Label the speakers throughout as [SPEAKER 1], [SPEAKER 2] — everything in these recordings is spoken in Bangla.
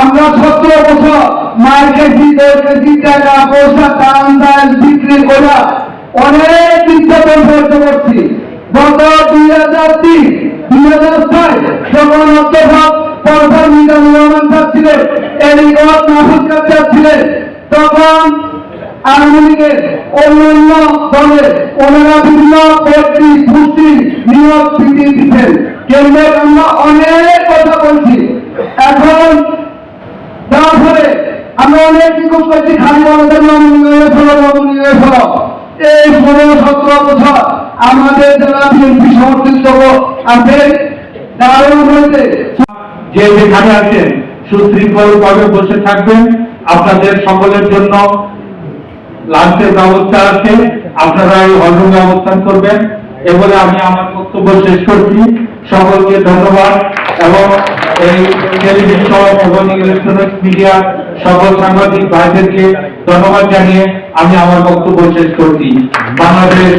[SPEAKER 1] আমরা সতেরো বছর মার কেজি কেজি টাকা পয়সা, দাম দাম বিক্রি করা অনেক নির্যাতন সহ্য করছি। গত দুই হাজার তিন, দুই হাজার ছয় যখন অধ্যক্ষ পরপর মিজান রহমান স্যার ছিলেন এলিগত মাহফুজ কাচ্চার ছিলেন তখন আওয়ামী লীগের অন্যান্য দলের ওনারা বিভিন্ন ব্যক্তি, গোষ্ঠী নিয়োগ দিচ্ছেন। কেন্দ্রে আমরা অনেক কথা বলছি এখন যার ফলে আমরা
[SPEAKER 2] যে যেখানে আছেন, সুশৃঙ্খল ভাবে বসে থাকবেন। আপনাদের সকলের জন্য লাঞ্চের ব্যবস্থা আছে। আপনারা এই হলরুমে অবস্থান করবেন। এবারে আমি আমার বক্তব্য শেষ করছি। সকলকে ধন্যবাদ। এবং এই টেলিভিশন এবং ইলেকট্রনিক মিডিয়া সকল সাংবাদিক ভাইদেরকে ধন্যবাদ জানিয়ে আমি আমার বক্তব্য শেষ করছি। বাংলাদেশ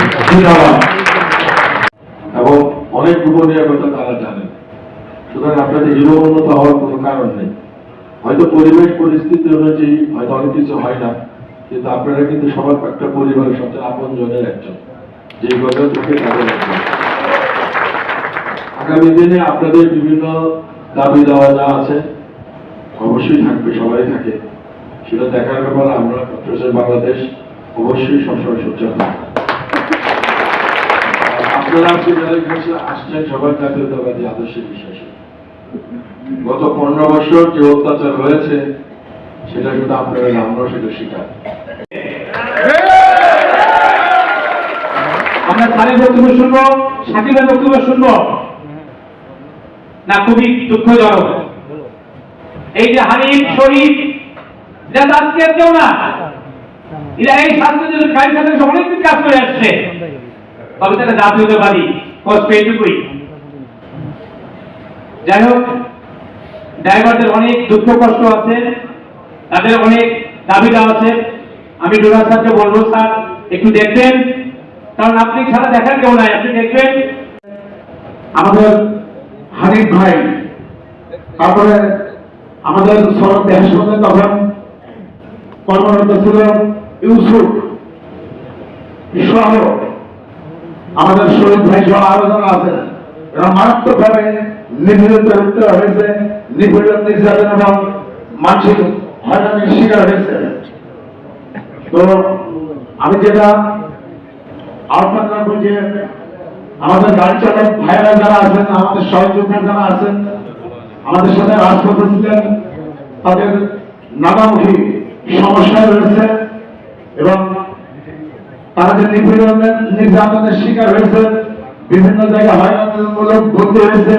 [SPEAKER 3] এবং অনেক গোপনীয় কথা তারা জানেন সুতরাং আপনাদের হিরোন্নত হওয়ার কোনো কারণ নেই। হয়তো পরিবেশ পরিস্থিতি অনুযায়ী হয়তো অনেক কিছু হয় না, কিন্তু আপনারা কিন্তু সবার একটা পরিবারের সবচেয়ে আপন জনের একজন, যে কথা চোখে তাদের আগামী দিনে আপনাদের বিভিন্ন দাবি দেওয়া যা আছে অবশ্যই থাকবে, সবাই থাকে। সেটা দেখার ব্যাপারে, আমরা বাংলাদেশ অবশ্যই সবসময় সোচ্চার পনেরো বছর যে অত্যাচার হয়েছে, সেটা কিন্তু আপনারা আমরাও সেটা
[SPEAKER 2] আমরা বক্তব্য শুনব? না, খুবই দুঃখজনক। এই যে হানিফ শরীফ যা আজকে কেউ না, এরা এই গাড়ি সাথে কাজ করে আসছে। তবে তারা জাতীয়তাবাদী কষ্ট যাই হোক, ড্রাইভারদের অনেক দুঃখ কষ্ট আছে, তাদের অনেক দাবি দেওয়া আছে। আমি ডোনার স্যারকে বলব, স্যার, একটু দেখবেন। কারণ আপনি ছাড়া দেখার কেউ নাই, আপনি দেখবেন।
[SPEAKER 1] আমাদের হানিফ ভাই, তারপরে আমাদের সড়ক সঙ্গে তখন কর্মরত ছিল ইউসুফ সহ আমাদের শহীদ ভাই সহ আরও যারা আছেন এরা মারাত্মকভাবে নিপীড়িত হতে হয়েছে নিপীড়ন নির্যাতন এবং মানসিক হয়রানির শিকার হয়েছে। তো আমি যেটা আহ্বান রাখব যে আমাদের গাড়ি চালক ভাইরা যারা আছেন, আমাদের সহযোদ্ধা যারা আছেন আমাদের সাথে রাজপথে ছিলেন, তাদের নানামুখী সমস্যা রয়েছে এবং তারা যে নিপীড়নের নির্যাতনের শিকার হয়েছে, বিভিন্ন জায়গায় হয়রানিমূলক ভর্তি হয়েছে।